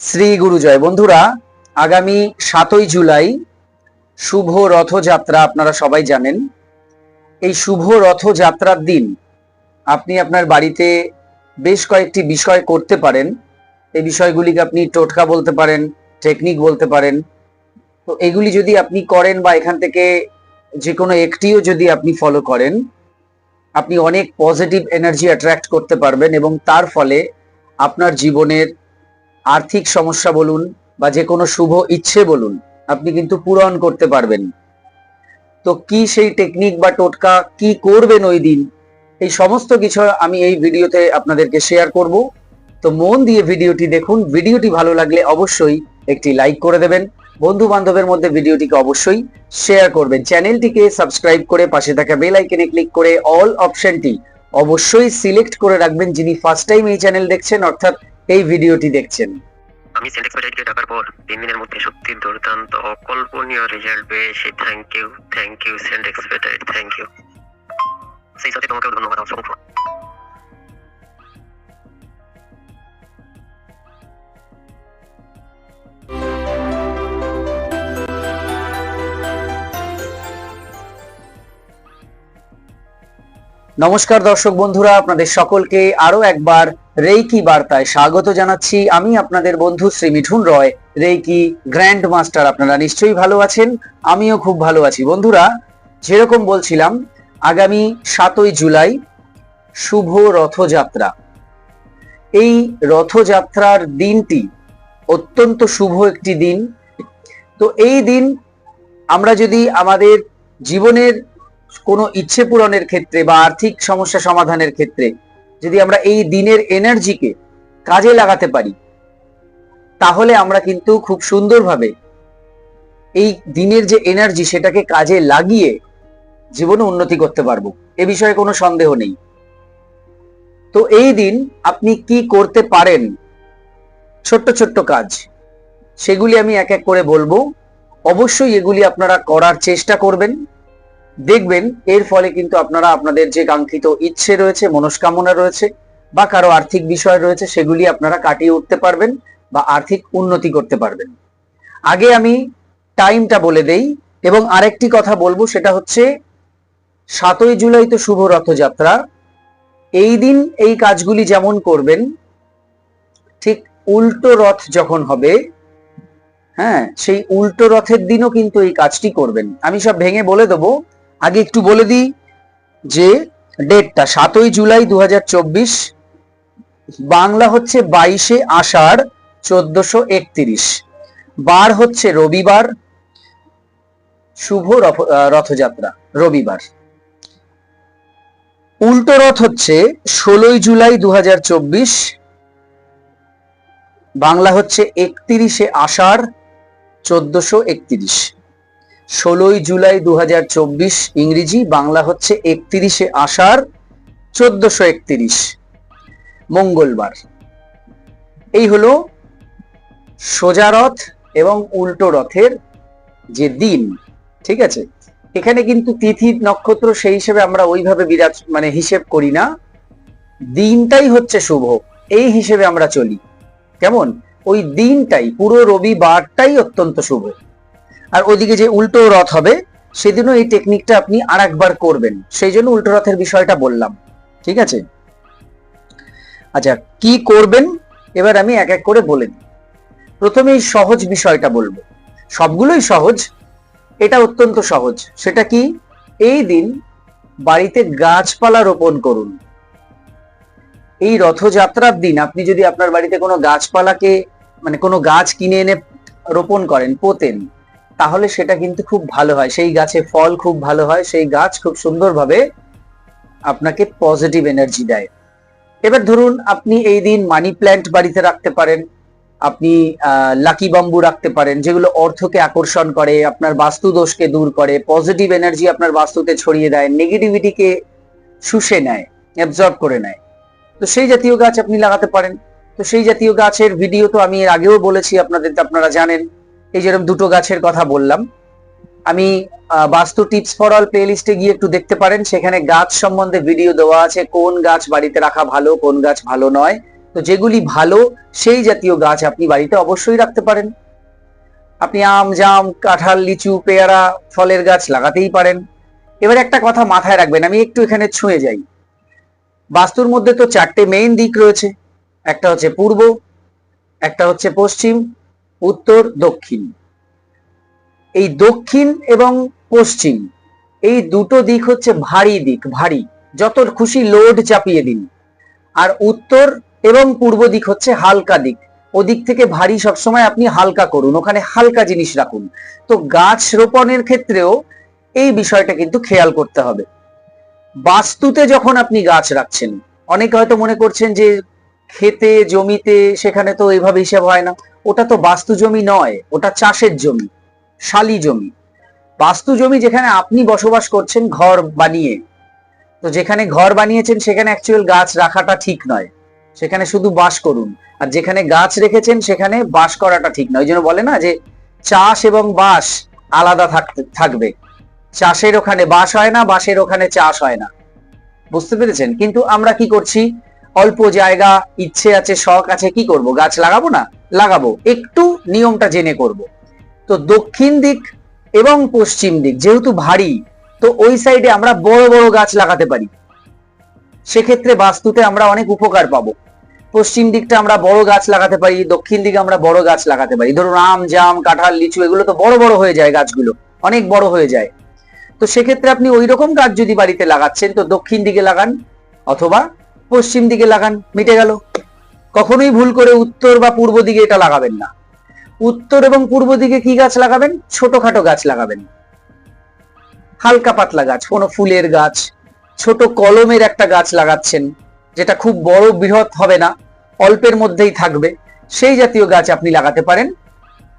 শ্রী গুরুজয় বন্ধুরা, আগামী সাতই জুলাই শুভ রথযাত্রা আপনারা সবাই জানেন। এই শুভ রথযাত্রার দিন আপনি আপনার বাড়িতে বেশ কয়েকটি বিষয় করতে পারেন। এই বিষয়গুলিকে আপনি টোটকা বলতে পারেন টেকনিক বলতে পারেন। তো এগুলি যদি আপনি করেন বা এখান থেকে যে কোনো একটিও যদি আপনি ফলো করেন, আপনি অনেক পজিটিভ এনার্জি অ্যাট্রাক্ট করতে পারবেন এবং তার ফলে আপনার জীবনের আর্থিক সমস্যা বলুন বা যে কোনো শুভ ইচ্ছে বলুন, আপনি কিন্তু পূরণ করতে পারবেন। তো কি সেই টেকনিক বা টোটকা কি করবেন ওই দিন? এই সমস্ত কিছু আমি এই ভিডিওতে আপনাদেরকে শেয়ার করব। তো মন দিয়ে ভিডিওটি দেখুন। ভিডিওটি ভালো লাগলে অবশ্যই একটি লাইক করে দেবেন। বন্ধু বান্ধবের মধ্যে ভিডিওটিকে অবশ্যই শেয়ার করবেন। চ্যানেলটিকে সাবস্ক্রাইব করে পাশে থাকা বেল আইকনে ক্লিক করে অল অপশনটি অবশ্যই সিলেক্ট করে রাখবেন। যিনি ফার্স্ট টাইম এই চ্যানেল দেখছেন, অর্থাৎ এই ভিডিওটি দেখছেন। আমি সেন্ট এক্সপার্টাইটকে ডাকার পর তিন দিনের মধ্যে সত্যি দুর্দান্ত অকল্পনীয় রেজাল্ট পেয়েছি। থ্যাংক ইউ থ্যাংক ইউ সেন্ট এক্সপার্টাইট থ্যাংক ইউ সেই সাথে তোমাকেও ধন্যবাদ অসংখ্য। নমস্কার দর্শক বন্ধুরা আপনাদের সকলকে আরও একবার রেইকি বার্তায় স্বাগত জানাচ্ছি আমি আপনাদের বন্ধু Shri Mithun Roy. Reiki grand master আপনারা নিশ্চয়ই ভালো আছেন? আমিও খুব ভালো আছি। বন্ধুরা, যেরকম বলছিলাম, আগামী সাতই জুলাই শুভ রথযাত্রা। এই রথযাত্রার দিনটি অত্যন্ত শুভ একটি দিন। তো এই দিন আমরা যদি আমাদের জীবনের কোনো ইচ্ছে পূরণের ক্ষেত্রে বা আর্থিক সমস্যা সমাধানের ক্ষেত্রে যদি আমরা এই দিনের এনার্জিকে কাজে লাগাতে পারি, তাহলে আমরা কিন্তু খুব সুন্দরভাবে এই দিনের যে এনার্জি সেটাকে কাজে লাগিয়ে জীবনে উন্নতি করতে পারব। এ বিষয়ে কোনো সন্দেহ নেই। তো এই দিন আপনি কি করতে পারেন? ছোট্ট ছোট্ট কাজ। সেগুলি আমি এক এক করে বলব। অবশ্যই এগুলি আপনারা করার চেষ্টা করবেন। দেখবেন, এর ফলে কিন্তু আপনারা আপনাদের যে কাঙ্ক্ষিত ইচ্ছে রয়েছে, মনস্কামনা রয়েছে, বা কারও আর্থিক বিষয় রয়েছে, সেগুলি আপনারা কাটিয়ে উঠতে পারবেন বা আর্থিক উন্নতি করতে পারবেন। আগে আমি টাইমটা বলে দেই, এবং আরেকটি কথা বলব, সেটা হচ্ছে, সাতই জুলাই তো শুভ রথযাত্রা। এই দিন এই কাজগুলি যেমন করবেন, ঠিক উল্টো রথ যখন হবে হ্যাঁ সেই উল্টো রথের দিনও কিন্তু এই কাজটি করবেন। আমি সব ভেঙে বলে দেবো আগে একটু বলে দিই যে ডেটটা সাতই জুলাই দু হাজার চব্বিশ, বাংলা হচ্ছে বাইশে আষাঢ় চোদ্দশো একত্রিশ। বার হচ্ছে রবিবার, শুভ রথযাত্রা, রবিবার। উল্টো রথ হচ্ছে ষোলোই জুলাই দু হাজার চব্বিশ, বাংলা হচ্ছে একত্রিশে আষাঢ় চোদ্দশো একত্রিশ। ষোলোই জুলাই দু হাজার চব্বিশ, ইংরেজি, বাংলা হচ্ছে একত্রিশে আষাঢ়, চোদ্দশো একত্রিশ, মঙ্গলবার। এই হলো সোজা রথ এবং উল্টো রথের যে দিন, ঠিক আছে? এখানে কিন্তু তিথি নক্ষত্র সেই হিসেবে আমরা ওইভাবে বিরাজ মানে হিসেব করি না। দিনটাই হচ্ছে শুভ, এই হিসেবে আমরা চলি। কেমন? ওই দিনটাই, পুরো রবিবারটাই অত্যন্ত শুভ। আর ওইদিকে যে উল্টো রথ হবে, সেদিনও এই টেকনিকটা আপনি আর একবার করবেন। সেই জন্য উল্টো রথের বিষয়টা বললাম। ঠিক আছে? আচ্ছা কি করবেন? এবার আমি এক এক করে বলে প্রথমে এই সহজ বিষয়টা বলব। সবগুলোই সহজ, এটা অত্যন্ত সহজ। সেটা কি? এই দিন বাড়িতে গাছপালা রোপণ করুন। এই রথযাত্রার দিন আপনি যদি আপনার বাড়িতে কোনো গাছপালাকে মানে কোনো গাছ কিনে এনে রোপণ করেন, পোতেন তাহলে সেটা কিন্তু খুব ভালো হয়। সেই গাছে ফল খুব ভালো হয়, সেই গাছ খুব সুন্দরভাবে আপনাকে পজিটিভ এনার্জি দেয়। এবার ধরুন আপনি এই দিন মানি প্ল্যান্ট বাড়িতে রাখতে পারেন, আপনি লাকি বাম্বু রাখতে পারেন, যেগুলো অর্থকে আকর্ষণ করে, আপনার বাস্তু দোষকে দূর করে পজিটিভ এনার্জি আপনার বাস্তুতে ছড়িয়ে দেয় নেগেটিভিটিকে শুষে নেয় অ্যাবজর্ব করে নেয়। তো সেই জাতীয় গাছ আপনি লাগাতে পারেন। তো সেই জাতীয় গাছের ভিডিও তো আমি এর আগেও বলেছি, আপনাদের, আপনারা জানেন। এই যেরকম দুটো গাছের কথা বললাম, আমি বাস্তু টিপস ফর অল প্লে লিস্টে গিয়ে একটু দেখতে পারেন, সেখানে গাছ সম্বন্ধে ভিডিও দেওয়া আছে, কোন গাছ বাড়িতে রাখা ভালো, কোন গাছ ভালো নয়। তো যেগুলি ভালো, সেই জাতীয় গাছ আপনি বাড়িতে অবশ্যই রাখতে পারেন। আপনি আম, জাম, কাঁঠাল, লিচু, পেয়ারা, ফলের গাছ লাগাতেই পারেন। এবার একটা কথা মাথায় রাখবেন, আমি একটু এখানে ছুঁয়ে যাই। বাস্তুর মধ্যে তো চারটে মেইন দিক রয়েছে, একটা হচ্ছে পূর্ব, একটা হচ্ছে পশ্চিম উত্তর, দক্ষিণ। এই দক্ষিণ এবং পশ্চিম, এই দুটো দিক হচ্ছে ভারী দিক, ভারী। যত খুশি লোড চাপিয়ে দিন। আর উত্তর এবং পূর্ব দিক হচ্ছে হালকা দিক। ওদিক থেকে ভারী সবসময় আপনি হালকা করুন, ওখানে হালকা জিনিস রাখুন। তো গাছ রোপণের ক্ষেত্রেও এই বিষয়টা কিন্তু খেয়াল করতে হবে। বাস্তুতে যখন আপনি গাছ রাখছেন, অনেকে হয়তো মনে করছেন যে খেতে, জমিতে সেখানে তো এইভাবে হিসাব হয় না। ওটা তো বাস্তু জমি নয়, ওটা চাষের জমি, শালি জমি। বাস্তু জমি যেখানে আপনি বসবাস করছেন ঘর বানিয়ে। তো যেখানে ঘর বানিয়েছেন, সেখানে অ্যাকচুয়াল গাছ রাখাটা ঠিক নয়। সেখানে শুধু বাস করুন। আর যেখানে গাছ রেখেছেন, সেখানে বাস করাটা ঠিক নয়। ওই জন্য বলে না যে, চাষ এবং বাস আলাদা থাকবে। চাষের ওখানে বাস হয় না, বাসের ওখানে চাষ হয় না। বুঝতে পেরেছেন? কিন্তু আমরা কি করছি? অল্প জায়গা, ইচ্ছে আছে, শখ আছে, কি করব? গাছ লাগাবো না? লাগাবো। একটু নিয়মটা জেনে করব। তো দক্ষিণ দিক এবং পশ্চিম দিক যেহেতু ভারী, তো ওই সাইডে আমরা বড় বড় গাছ লাগাতে পারি। সেক্ষেত্রে বাস্তুতে আমরা অনেক উপকার পাবো। পশ্চিম দিকটা আমরা বড় গাছ লাগাতে পারি, দক্ষিণ দিকে আমরা বড় গাছ লাগাতে পারি। ধরুন আম, জাম, কাঁঠাল, লিচু, এগুলো তো বড় বড় হয়ে যায় গাছগুলো, অনেক বড় হয়ে যায়। তো সেক্ষেত্রে আপনি ওই রকম গাছ যদি বাড়িতে লাগাচ্ছেন, তো দক্ষিণ দিকে লাগান, অথবা পশ্চিম দিকে লাগান, মিটে গেল। কখনোই ভুল করে উত্তর বা পূর্ব দিকে এটা লাগাবেন না। উত্তর এবং পূর্ব দিকে কি গাছ লাগাবেন? ছোটখাটো গাছ লাগাবেন। হালকা পাতলা গাছ, কোনো ফুলের গাছ, ছোট কলমের একটা গাছ লাগাচ্ছেন, যেটা খুব বড় বৃহৎ হবে না, অল্পের মধ্যেই থাকবে। সেই জাতীয় গাছ আপনি লাগাতে পারেন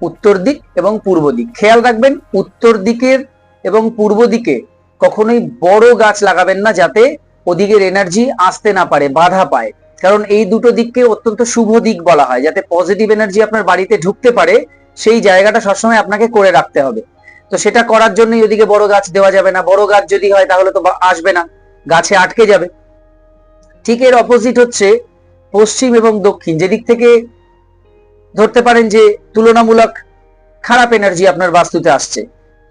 উত্তর দিক এবং পূর্ব দিক। খেয়াল রাখবেন, উত্তর দিকের এবং পূর্ব দিকে কখনোই বড় গাছ লাগাবেন না, যাতে ওদিকের এনার্জি আসতে না পারে, বাধা পায়। কারণ এই দুটো দিককে অত্যন্ত শুভ দিক বলা হয়, যাতে পজিটিভ এনার্জি আপনার বাড়িতে ঢুকতে পারে, সেই জায়গাটা সবসময় আপনাকে করে রাখতে হবে। তো সেটা করার জন্যই ওদিকে বড় গাছ দেওয়া যাবে না। বড় গাছ যদি হয় তাহলে তো আসবে না, গাছে আটকে যাবে। ঠিক এর অপোজিট হচ্ছে পশ্চিম এবং দক্ষিণ। যেদিক থেকে ধরতে পারেন যে তুলনামূলক খারাপ এনার্জি আপনার বাস্তুতে আসছে।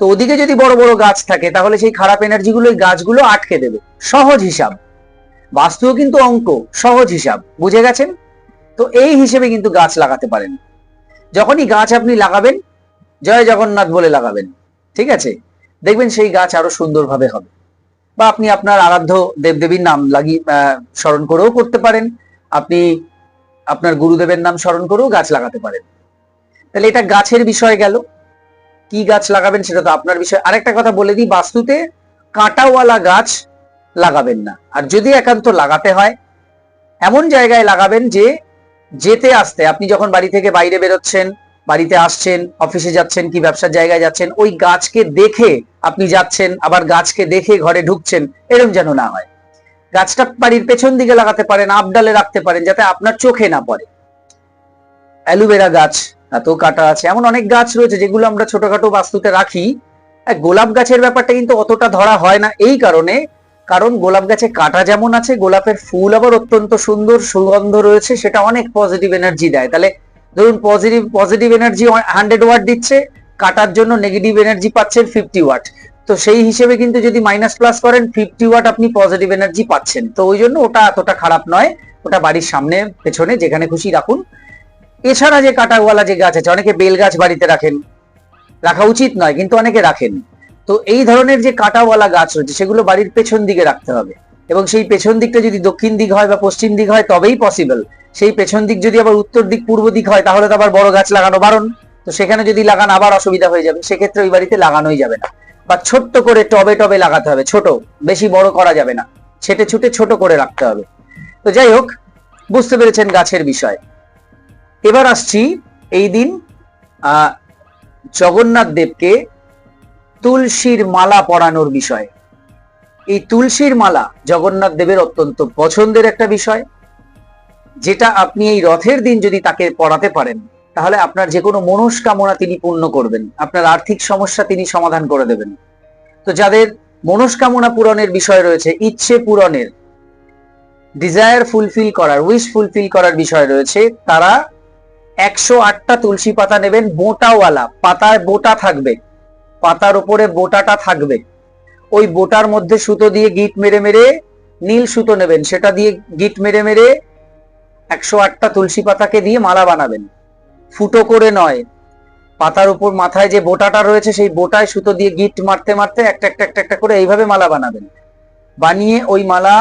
তো ওদিকে যদি বড় বড় গাছ থাকে, তাহলে সেই খারাপ এনার্জি গুলো গাছগুলো আটকে দেবে। সহজ হিসাব। বাস্তুও কিন্তু অঙ্ক, সহজ হিসাব। বুঝে গেছেন? তো এই হিসেবে কিন্তু গাছ লাগাতে পারেন। যখনই গাছ আপনি লাগাবেন, জয় জগন্নাথ বলে লাগাবেন। ঠিক আছে? দেখবেন সেই গাছ আরও সুন্দরভাবে হবে। বা আপনি আপনার আরাধ্য দেবদেবীর নাম লাগিয়ে স্মরণ করেও করতে পারেন। আপনি আপনার গুরুদেবের নাম স্মরণ করেও গাছ লাগাতে পারেন। তাহলে এটা গাছের বিষয় গেল। কি গাছ লাগাবেন সেটা তো আপনার বিষয়। আরেকটা কথা বলে দিই, বাস্তুতে কাঁটাওয়ালা গাছ লাগাবেন না। আর যদি একান্ত লাগাতে হয়, এমন জায়গায় লাগাবেন যে যেতে আসতে, আপনি যখন বাড়ি থেকে বাইরে বেরোচ্ছেন, বাড়িতে আসছেন, অফিসে যাচ্ছেন কি ব্যবসার জায়গায় যাচ্ছেন, ওই গাছকে দেখে আপনি যাচ্ছেন, আবার গাছকে দেখে ঘরে ঢুকছেন এরকম যেন না হয়। গাছটা বাড়ির পেছন দিকে লাগাতে পারেন, আপডালে রাখতে পারেন, যাতে আপনার চোখে না পড়ে। অ্যালোভেরা গাছ এত কাটা আছে। এমন অনেক গাছ রয়েছে যেগুলো আমরা ছোটখাটো বাস্তুতে রাখি। গোলাপ গাছের ব্যাপারটা কিন্তু অতটা ধরা হয় না এই কারণে। কারণ গোলাপ গাছে কাটা যেমন আছে, গোলাপের ফুল আবার অত্যন্ত সুন্দর সুগন্ধ রয়েছে, সেটা অনেক পজিটিভ এনার্জি দেয়। তাহলে ধরুন positive positive energy hundred watt দিচ্ছে, কাটার জন্য নেগেটিভ এনার্জি পাচ্ছেন ফিফটি ওয়াট তো সেই হিসেবে কিন্তু যদি মাইনাস প্লাস করেন ফিফটি ওয়াট আপনি পজিটিভ এনার্জি পাচ্ছেন। তো ওই জন্য ওটা এতটা খারাপ নয়। ওটা বাড়ির সামনে, পেছনে, যেখানে খুশি রাখুন। এছাড়া যে কাটাওয়ালা যে গাছ আছে, অনেকে বেল গাছ বাড়িতে রাখেন। রাখা উচিত নয়, কিন্তু অনেকে রাখেন। তো এই ধরনের যে কাটাওয়ালা গাছ রয়েছে, সেগুলো বাড়ির পেছন দিকে রাখতে হবে। এবং সেই পেছন দিকটা যদি দক্ষিণ দিক হয় বা পশ্চিম দিক হয়, তবেই পসিবল সেই পেছন দিক যদি আবার উত্তর দিক, পূর্ব দিক হয়, তাহলে তো আবার বড় গাছ লাগানো বারণ। তো সেখানে যদি লাগান, আবার অসুবিধা হয়ে যাবে। সেক্ষেত্রে ওই বাড়িতে লাগানোই যাবে না। বা ছোট্ট করে টবে টবে লাগাতে হবে, ছোট। বেশি বড় করা যাবে না। ছেটে ছুটে ছোট করে রাখতে হবে। তো যাই হোক, বুঝতে পেরেছেন গাছের বিষয়। এবার আসছি এই দিন জগন্নাথ দেবকে তুলসীর মালা পরানোর বিষয়। এই তুলসীর মালা জগন্নাথ দেবের অত্যন্ত পছন্দের একটা বিষয়। যেটা আপনি এই রথের দিন যদি তাকে পড়াতে পারেন, তাহলে আপনার যে কোনো মনস্কামনা তিনি পূর্ণ করবেন। আপনার আর্থিক সমস্যা তিনি সমাধান করে দেবেন। তো যাদের মনস্কামনা পূরণের বিষয় রয়েছে, ইচ্ছে পূরণের ডিজায়ার ফুলফিল করার উইশ ফুলফিল করার বিষয় রয়েছে, তারা একশো আটটা তুলসী পাতা নেবেন, বোটাওয়ালা। পাতায় বোটা থাকবে। পাতার উপরে বোটাটা থাকবে। ওই বোটার মধ্যে সুতো দিয়ে গিট মেরে মেরে নীল সুতো নেবেন। সেটা দিয়ে গিট মেরে মেরে একশো আটটা তুলসী পাতাকে দিয়ে মালা বানাবেন। ফুটো করে নয়। পাতার উপর মাথায় যে বোটাটা রয়েছে, সেই বোটায় সুতো দিয়ে গিট মারতে মারতে একটা একটা একটা একটা করে এইভাবে মালা বানাবেন। বানিয়ে ওই মালা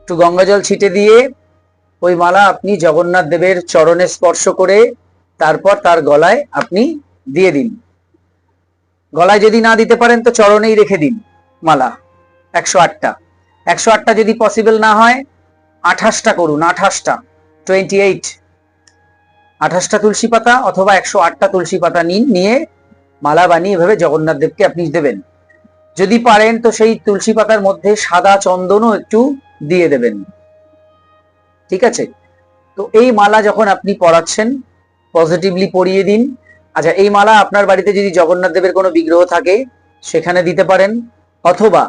একটু গঙ্গাজল ছিটে দিয়ে ওই মালা আপনি জগন্নাথ দেবের চরণে স্পর্শ করে তারপর তার গলায় আপনি দিয়ে দিন। গলায় যদি না দিতে পারেন তো চরণেই রেখে দিন মালা, একশো আটটা। একশো আটটা যদি পসিবল না হয়, আঠাশটা করুন, আঠাশটা টোয়েন্টি এইট আঠাশটা তুলসী পাতা অথবা একশো আটটা তুলসী পাতা নিন, নিয়ে মালা বানিয়ে এভাবে জগন্নাথ দেবকে আপনি দেবেন। যদি পারেন তো সেই তুলসী পাতার মধ্যে সাদা চন্দনও একটু দিয়ে দেবেন। ঠিক আছে? তো এই মালা যখন আপনি পরাচ্ছেন পজিটিভলি পরিয়ে দিন। আচ্ছা এই মালা আপনার বাড়িতে যদি জগন্নাথ দেবের কোনো বিগ্রহ থাকে, সেখানে দিতে পারেন। অথবা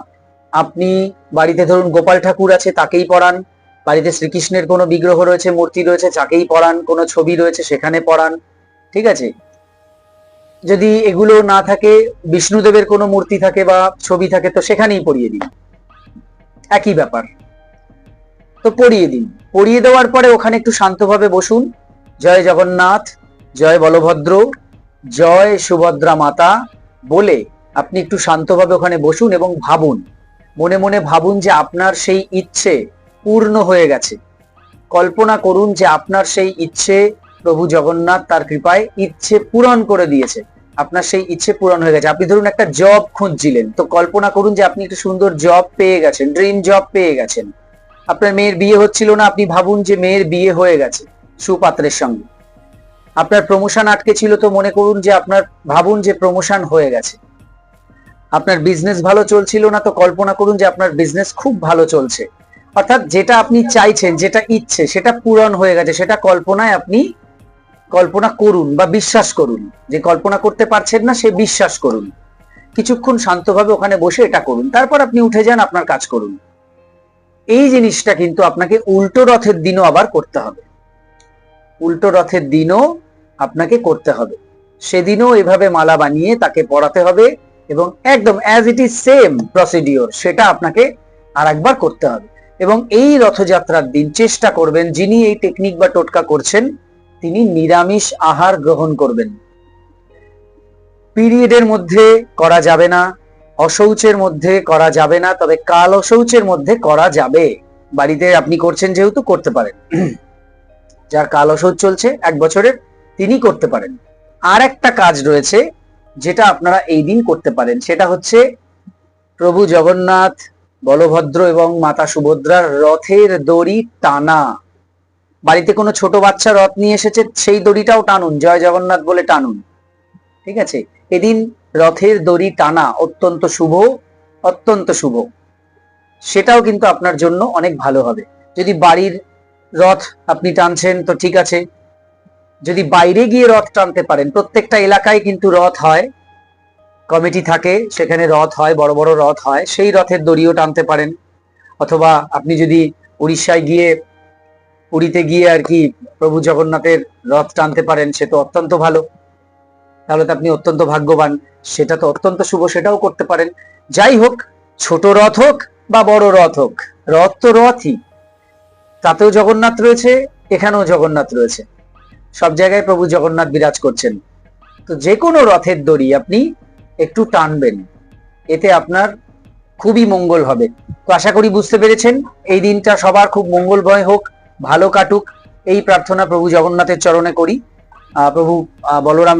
আপনি বাড়িতে ধরুন গোপাল ঠাকুর আছে, তাকেই পড়ান বাড়িতে শ্রীকৃষ্ণের কোনো বিগ্রহ রয়েছে, মূর্তি রয়েছে, তাকেই পড়ান কোনো ছবি রয়েছে, সেখানে পড়ান ঠিক আছে? যদি এগুলো না থাকে, বিষ্ণুদেবের কোনো মূর্তি থাকে বা ছবি থাকে, তো সেখানেই পরিয়ে দিন। একই ব্যাপার। তো পড়িয়ে দিন। পড়িয়ে দেওয়ার পরে ওখানে একটু শান্তভাবে বসুন। জয় জগন্নাথ, জয় বলভদ্র, জয় সুভদ্রা মাতা বলে আপনি একটু শান্তভাবে ওখানে বসুন এবং ভাবুন। মনে মনে ভাবুন যে আপনার সেই ইচ্ছে পূর্ণ হয়ে গেছে। কল্পনা করুন যে আপনার সেই ইচ্ছে প্রভু জগন্নাথ তার কৃপায় ইচ্ছে পূরণ করে দিয়েছে। আপনার সেই ইচ্ছে পূরণ হয়ে গেছে। আপনি ধরুন একটা জব খুঁজছিলেন। তো কল্পনা করুন যে আপনি একটা সুন্দর জব পেয়ে গেছেন, ড্রিম জব পেয়ে গেছেন। আপনার মেয়ের বিয়ে হচ্ছিল না, আপনি ভাবুন যে মেয়ের বিয়ে হয়ে গেছে সুপাত্রের সঙ্গে। আপনার প্রমোশন আটকে ছিল তো মনে করুন যে আপনার, ভাবুন যে প্রমোশন হয়ে গেছে। আপনার বিজনেস ভালো চলছিল না তো কল্পনা করুন যে আপনার বিজনেস খুব ভালো চলছে। অর্থাৎ যেটা আপনি চাইছেন, যেটা ইচ্ছে, সেটা পূরণ হয়ে গেছে, সেটা কল্পনায় আপনি কল্পনা করুন বা বিশ্বাস করুন। যে কল্পনা করতে পারছেন না, সে বিশ্বাস করুন। কিছুক্ষণ শান্তভাবে ওখানে বসে এটা করুন। তারপর আপনি উঠে যান, আপনার কাজ করুন। এই জিনিসটা কিন্তু আপনাকে উল্টো রথের দিনও আবার করতে হবে। উল্টো রথের দিনও আপনাকে করতে হবে। সেদিনও এভাবে মালা বানিয়ে তাকে পড়াতে হবে এবং একদম as it is same procedure সেটা আপনাকে আর একবার করতে হবে। এবং এই রথযাত্রার দিন চেষ্টা করবেন, যিনি এই টেকনিক বা টোটকা করছেন, তিনি নিরামিষ আহার গ্রহণ করবেন। পিরিয়ডের মধ্যে করা যাবে না। অশৌচের মধ্যে করা যাবে না, তবে কাল অশৌচের মধ্যে করা যাবে। বাড়িতে আপনি করছেন যেহেতু করতে পারেন। যার কাল অশৌচ চলছে, এক বছরের তিনি করতে পারেন। আর একটা কাজ রয়েছে, যেটা আপনারা এই দিন করতে পারেন, সেটা হচ্ছে প্রভু জগন্নাথ, বলভদ্র এবং মাতা সুভদ্রার রথের দড়ি টানা। বাড়িতে কোনো ছোট বাচ্চা রথ নিয়ে এসেছে, সেই দড়িটাও টানুন, জয় জগন্নাথ বলে টানুন। ঠিক আছে? এদিন রথের দড়ি টানা অত্যন্ত শুভ অত্যন্ত শুভ। সেটাও কিন্তু আপনার জন্য অনেক ভালো হবে। যদি বাড়ির রথ আপনি টানছেন, তো ঠিক আছে। যদি বাইরে গিয়ে রথ টানতে পারেন, প্রত্যেকটা এলাকায় কিন্তু রথ হয়, কমিটি থাকে, সেখানে রথ হয়, বড় বড় রথ হয়, সেই রথের দড়িও টানতে পারেন। অথবা আপনি যদি উড়িষ্যায় গিয়ে পুরীতে গিয়ে আর কি প্রভু জগন্নাথের রথ টানতে পারেন, সে তো অত্যন্ত ভালো। তাহলে তো আপনি অত্যন্ত ভাগ্যবান। সেটা তো অত্যন্ত শুভ, সেটাও করতে পারেন। যাই হোক, ছোট রথ হোক বা বড় রথ হোক, রথ তো রথই। তাতেও জগন্নাথ রয়েছে, এখানেও জগন্নাথ রয়েছে। সব জায়গায় প্রভু জগন্নাথ বিরাজ করছেন। তো যে কোনো রথের দড়ি আপনি একটু টানবেন। এতে আপনার খুবই মঙ্গল হবে। তো আশা করি বুঝতে পেরেছেন, এই দিনটা সবার খুব মঙ্গলময় হোক, ভালো কাটুক। এই প্রার্থনা প্রভু জগন্নাথের চরণে করি। প্রভু বলরাম